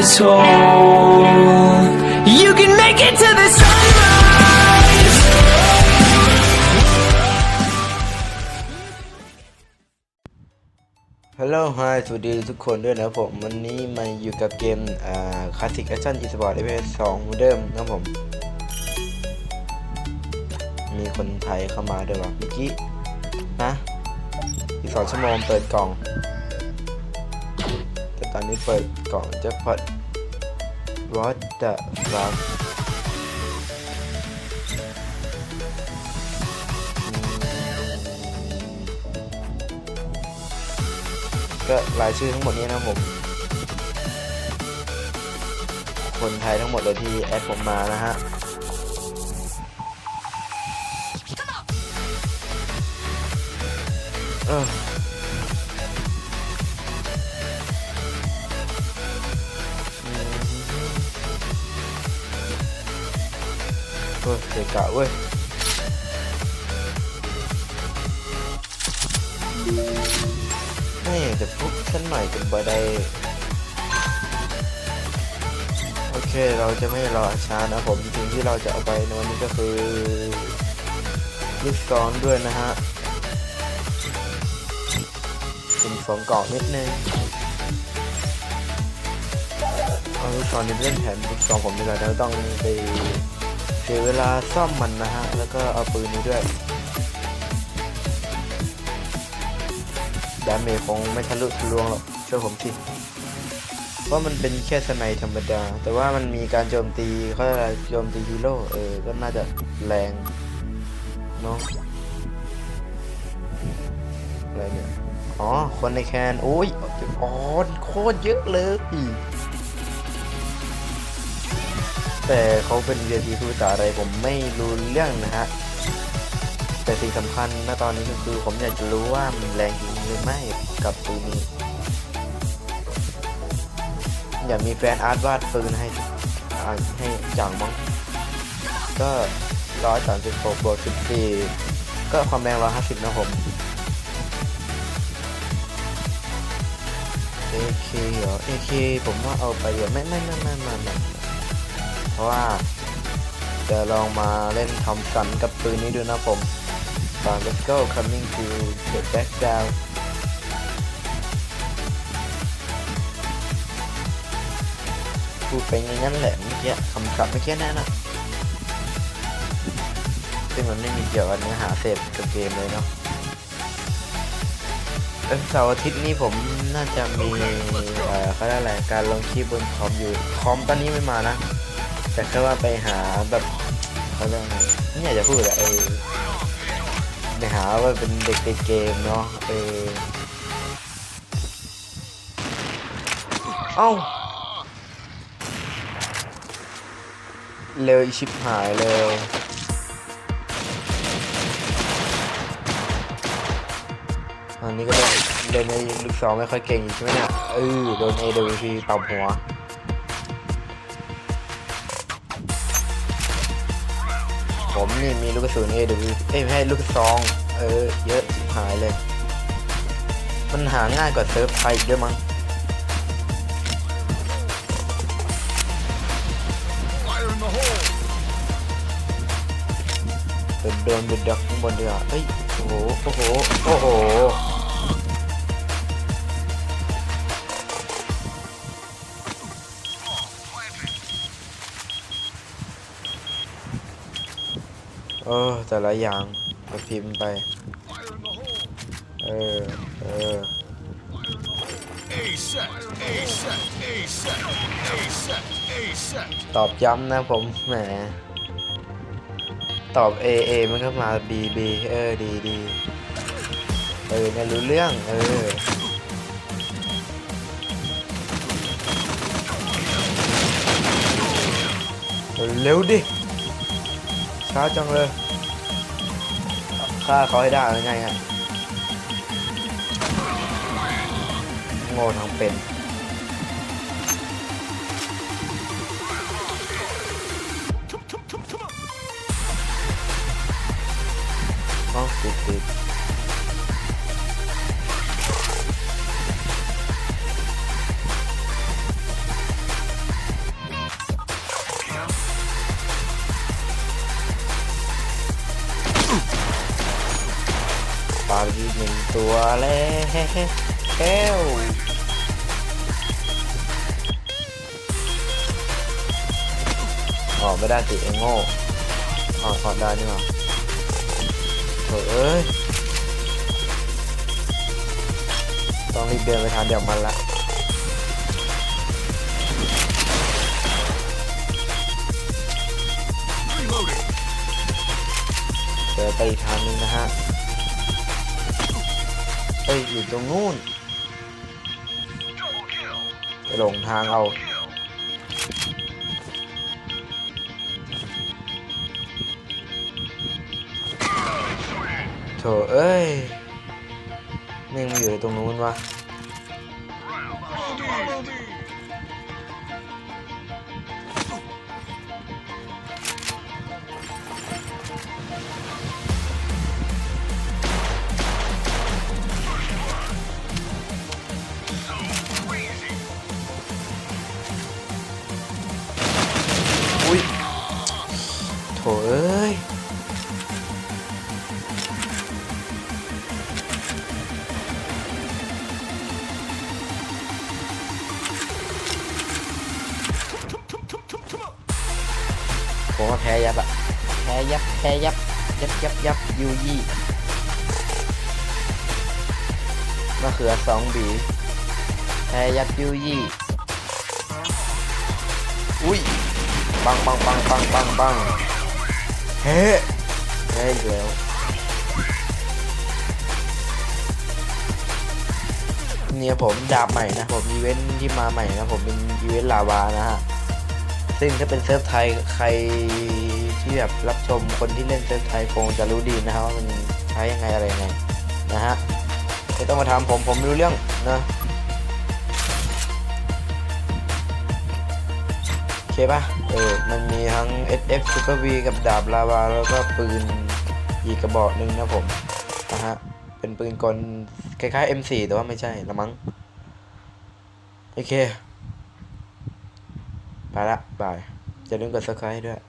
this hole. You can make it to the sunrise. ฮัลโหลไฮสวัสดีทุกคนด้วยนะครับผม วันนี้มาอยู่กับเกมอ่าคลาสสิกแอคชั่นอีสปอร์ตเอพสองเหมือนเดิมนะครับผม มีคนไทยเข้ามาด้วยวะเมื่อกี้ นะ อีกสองชั่วโมงเปิดกล่อง นนี้เปิดกล่องจะพอด What the fuck ก็รายชื่อทั้งหมดนี้นะผม คนไทยทั้งหมดเลยที่แอดผมมานะฮะเออ เฮ้ยเกะกะเว้ยนี่จะพุกฉันหน่อยกันบ่ได้โอเคเราจะไม่รอช้านะผมสิ่งที่เราจะเอาไปในวันนี้ก็คือลูกซองด้วยนะฮะเป็นสองกล่องนิดนึงเอาลูกซองนี้เล่นแผนลูกซองผมดีกว่าเราต้องไป สียเวลาซ่อมมันนะฮะ แล้วก็เอาปืนนี้ด้วยดาเมจคงไม่ทะลุทะลวงหรอกเชื่อผมสิเพราะมันเป็นแค่สไนธรรมดา แต่ว่ามันมีการโจมตีเขาเรียกอะไรโจมตีฮีโร่เออ ก็น่าจะแรงเนาะอะไรเนี่ย อ๋อ คนในแคนโอ้ยอ๋อโคตรเยอะเลย แต่เขาเป็นเวทีพูดจาอะไรผมไม่รู้เรื่องนะฮะ แต่สิ่งสำคัญณตอนนี้ก็คือผมอยากจะรู้ว่ามันแรงจริงหรือไม่กับปืนนี้ อยากมีแฟนอาร์ตวาดปืนให้ให้จังมั้งก็ร้อยสามสิบหกบวกสิบสี่ก็ความแรงร้อยห้าสิบนะผม AK เหรอ AK ผมว่าเอาไปเดี๋ยวไม่ไม่ไม่ไม่ไม่ ราะว่าจะลองมาเล่นทำสันกับปืนนี้ดูนะผมตอน let's go coming to the back down พูดไปงั้นแหละเมื่อกี้คำศัพท์เมื่อกี้นั่นนะซึ่งมันไม่มีเกี่ยวกับเนื้อหาเสพกับเกมเลยเนาะเออเสาร์อาทิตย์นี้ผมน่าจะมีเอ่อเขาเรียกอะไรการลงคลิปบนคอมอยู่ คอมตอนนี้ไม่มานะ แต่แค่ว่าไปหาแบบเขาเรียกอะไรไม่อยากจะพูดอะเออไปหาว่าเป็นเด็กในเกมเนาะเออเอ้าเร็วอีชิบหายเลยอันนี้ก็โดนโดนในลูกสองไม่ค่อยเก่งใช่ไหมเนี่ยเออโดน AWP ตบหัว นี่มีลูกกระสุน AW เอ้ยไม่ให้ลูกซอง เออ เยอะชิหายเลย มันหาง่ายกว่าเซิร์ฟไทยอีกด้วยมั้งโดนโดนบุดดักข้างบนดีกว่าเอ้ย โอ้โห โอ้โห โอ้โห ออ แต่ละอย่างก็พิมพ์ไป เออ เออ ตอบย้ำนะผมแหม ตอบ A A มันก็มา B B เออดีดีเออเนี่ยรู้เรื่อง เออเร็วดิ ช้าจังเลยฆ่าเขาให้ได้ยังไงฮะโง่ทั้งเป็นอ๋อติดติด ไปอีกหนึ่งตัวแล้วออกไม่ได้สิเองโง่ออกออกได้นี่หว่าเอ้ย ต้องรีบเดินไปทางเดียวมันละเดินไปอีกทางนึงนะฮะ อ้ยอยู่ตรงนู้นไปหลงทางเอาโถเอ้ยแม่งมาอยู่ตรงนู้นวะ โถเอ้ยผมว่าแพ้ยับอะแพ้ยับแพ้ยับ ยับยับยับยูยี่มะเขือสองบีแพ้ยับยูยี่อุ้ย ปังปังปังปังปังปัง เฮ้เฮ้แล้วเนี่ยผมดาบใหม่นะผมอีเวนท์ที่มาใหม่นะผมเป็นอีเวนต์ลาวานะฮะซึ่งถ้าเป็นเซิร์ฟไทยใครที่แบบรับชมคนที่เล่นเซิร์ฟไทยคงจะรู้ดีนะครับว่ามันใช้ยังไงอะไรยังไงนะฮะไม่ต้องมาถามผมผมรู้เรื่องนะ ปะเออ มันมีทั้ง SF Super V กับดาบลาวา แล้วก็ปืนอีกกระบอกหนึ่งนะผมนะฮะ เป็นปืนกลคล้ายๆ M4 แต่ว่าไม่ใช่ละมั้ง โอเค ไปละบายอย่าลืมกด subscribe ด้วย